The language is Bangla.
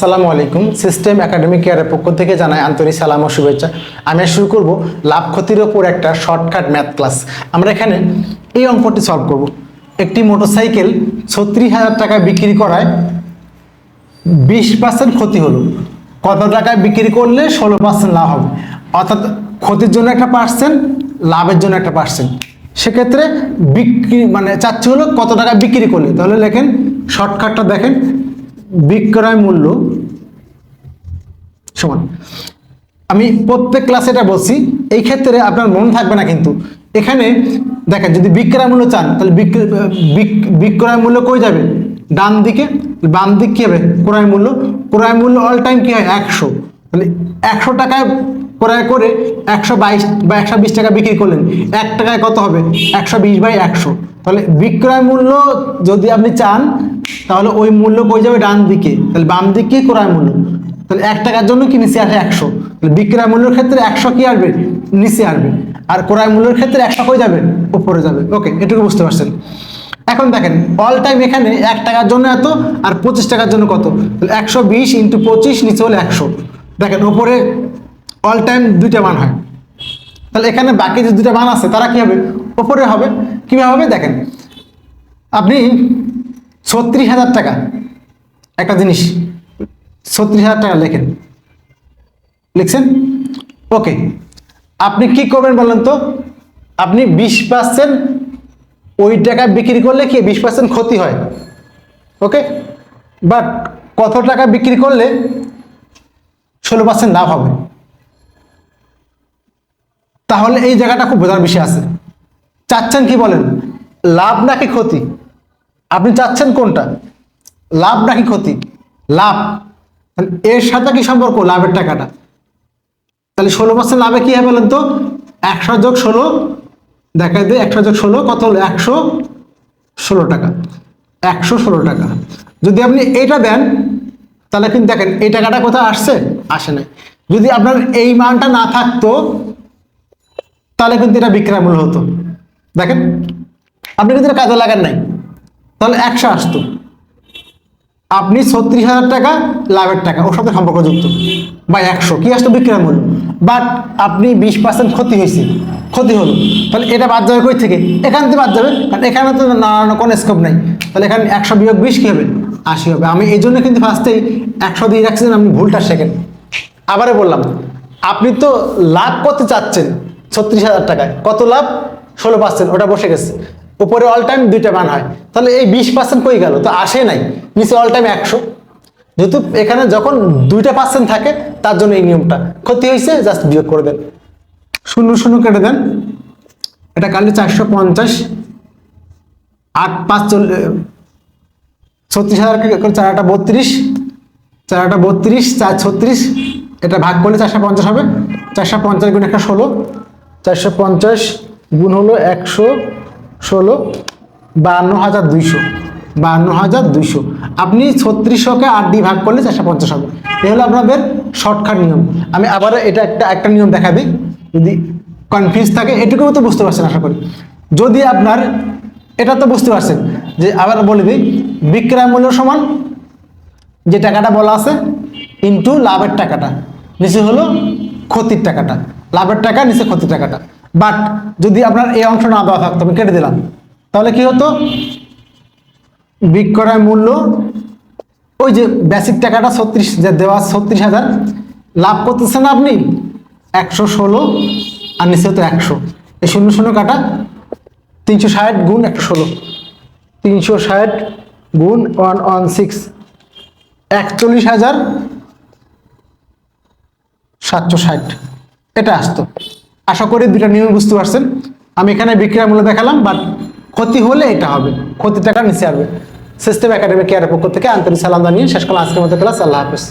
আসসালামু আলাইকুম। সিস্টেম একাডেমিক কেয়ারের পক্ষ থেকে জানাই আন্তরিক সালাম ও শুভেচ্ছা। আমি শুরু করব লাভ ক্ষতির ওপর একটা শর্টকাট ম্যাথ ক্লাস আমরা এখানে এই অঙ্কটি সলভ করব। একটি মোটরসাইকেল ছত্রিশ হাজার টাকা বিক্রি করায় বিশ পার্সেন্ট ক্ষতি হলো। কত টাকায় বিক্রি করলে ষোলো পার্সেন্ট লাভ হবে? অর্থাৎ ক্ষতির জন্য একটা পার্সেন্ট লাভের জন্য একটা পার্সেন্ট সেক্ষেত্রে বিক্রি মানে চাচ্ছি হলো কত টাকা বিক্রি করলে? তাহলে লেখেন শর্টকাটটা দেখেন, বিক্রয় মূল্য সমান। আমি প্রত্যেক ক্লাসে এটা বলছি, এই ক্ষেত্রে আপনার মন থাকবে না কিন্তু। এখানে দেখেন, যদি বিক্রয় মূল্য চান, তাহলে বিক্র- বিক- বিক্রয় মূল্য কই যাবে? ডান দিকে, বাম দিক কী হবে? ক্রয় মূল্য ক্রয় মূল্য অল টাইম কী হয়? একশো। তাহলে একশো টাকায় ক্রয় করে একশো বাইশ বা একশো বিশ টাকা বিক্রি করলেন। এক টাকায় কত হবে? একশো বিশ বাই একশো। তাহলে বিক্রয় মূল্য যদি আপনি চান, তাহলে ওই মূল্য কই যাবে? ডান দিকে। তাহলে বাম দিকে ক্রয় মূল্য তাহলে এক টাকার জন্য কি নিচে আসে একশো? তাহলে বিক্রয় মূল্যের ক্ষেত্রে একশো কি আসবে? নিচে আসবে। আর ক্রয় মূল্যের ক্ষেত্রে একশো কই যাবে? উপরে যাবে। ওকে, এটুকু বুঝতে পারছেন? এখন দেখেন অল টাইম এখানে এক টাকার জন্য এত, আর পঁচিশ টাকার জন্য কত? তাহলে একশো বিশ ইন্টু পঁচিশ, নিচে হলে একশো। দেখেন ওপরে অল টাইম দুইটা মান হয়। তাহলে এখানে বাকি যে দুইটা মান আছে, তারা কি হবে? ওপরে হবে। কীভাবে হবে? দেখেন, আপনি ছত্রিশ হাজার টাকা, একটা জিনিস ছত্রিশ হাজার টাকা লেখেন। লিখছেন? ওকে আপনি কি করবেন বলেন তো? আপনি বিশ পার্সেন্ট ওই টাকা বিক্রি করলে কি বিশ পার্সেন্ট ক্ষতি হয়? ওকে বাট কত টাকা বিক্রি করলে ষোলো পার্সেন্ট লাভ হবে? তাহলে এই জায়গাটা খুব বোঝার বিষয় আছে। চাচ্ছেন কি বলেন? লাভ নাকি ক্ষতি? আপনি চাচ্ছেন কোনটা? লাভ নাকি ক্ষতি? লাভ। তাহলে এর সাথে কি সম্পর্ক? লাভের টাকাটা। তাহলে ষোলো পার্সেন্ট লাভে কি হবে বলেন তো? একশো যোগ ষোলো দেখা দিয়ে একশো যোগ ষোলো, কত হলো? একশো ষোলো টাকা। একশো ষোলো টাকা। যদি আপনি এটা দেন, তাহলে কিন্তু দেখেন, এই টাকাটা কোথায় আসছে? আসে নাই। যদি আপনার এই মানটা না থাকতো, তাহলে কিন্তু এটা বিক্রয় মূল্য হতো। দেখেন, আপনি কিন্তু কাজে লাগান নাই। তাহলে একশো আসতো। আপনি ছত্রিশ হাজার টাকা, লাভের টাকা, ওর সাথে সম্পর্কযুক্ত বা একশো, কি আসতো বিক্রয় মূল্য? বাট আপনি বিশ পার্সেন্ট ক্ষতি হয়েছে, ক্ষতি হলো। তাহলে এটা বাদ যাবে কই থেকে? এখান থেকে বাদ যাবে। কারণ এখানে তো নানান কোনো স্কোপ নাই। তাহলে এখানে একশো বিয়োগ বিশ কী হবে? আশি হবে। আমি এই জন্য কিন্তু ফার্স্টেই একশো দিয়ে রাখছিলেন আপনি ভুলটা শেখেন। আবারও বললাম, আপনি তো লাভ করতে চাচ্ছেন ছত্রিশ হাজার টাকায়। কত লাভ? ষোলো পার্সেন্ট ওটা বসে গেছে। উপরে অল টাইম দুইটা মান হয়। তাহলে এই বিশ পার্সেন্ট কই গেল? তো আসে নাই। নিচে অল টাইম একশো। যেহেতু এখানে যখন দুইটা পার্সেন্ট থাকে, তার জন্য এই নিয়মটা। ক্ষতি হয়েছে জাস্ট বিয়োগ করে দেন। শূন্য শূন্য কেটে দেন। এটা কাটলে চারশো পঞ্চাশ। আট পাঁচ চল্লিশ ছত্রিশ হাজার করে চার আটা বত্রিশ। চার আটা বত্রিশ, চার ছত্রিশ। এটা ভাগ করলে চারশো পঞ্চাশ হবে। চারশো পঞ্চাশ গুণ একটা ষোলো। চারশো পঞ্চাশ গুণ হলো একশো। ষোলো, বাহান্ন হাজার দুইশো, বাহান্ন হাজার দুইশো। আপনি ছত্রিশশোকে আট দিয়ে ভাগ করলে চারশো পঞ্চাশ হবে। এ হলো আপনাদের শর্টকাট নিয়ম। আমি আবার এটা একটা একটা নিয়ম দেখা দিই যদি কনফিউজ থাকে এটুকুও তো বুঝতে পারছেন, আশা করি। যদি আপনার, এটা তো বুঝতে পারছেন, যে আবার বলে দিই, বিক্রয় মূল্য সমান, যে টাকাটা বলা আছে ইন্টু লাভের টাকাটা। নিচে হলো ক্ষতির টাকাটা। লাভের টাকা, নিচে ক্ষতির টাকাটা। বাট যদি আপনার এই অংশ না দেওয়া থাকতো, আমি কেটে দিলাম। তাহলে কি হতো? বিক্রয় মূল্য, ওই যে বেসিক টাকাটা ছত্রিশ, যে দেওয়া ছত্রিশ হাজার, লাভ করতেছেন আপনি একশো ষোলো, আর নিচে হতো একশো। এই শূন্য শূন্য কাটা তিনশো ষাট গুণ একশো ষোলো। তিনশো ষাট গুণ ওয়ান ওয়ান সিক্স, একচল্লিশ হাজার সাতশো ষাট। এটা আসতো। আশা করি দুটা নিয়ম বুঝতে পারছেন। আমি এখানে বিক্রয় মূল্য দেখালাম বাট ক্ষতি হলে এটা হবে। ক্ষতি টাকা নিচে আসবে। সিস্টেম একাডেমি কেয়ারের পক্ষ থেকে আন্তরিক সালাম জানিয়ে শেষ করলাম। আজকের মধ্যে ক্লাস আল্লাহ হাফেজ।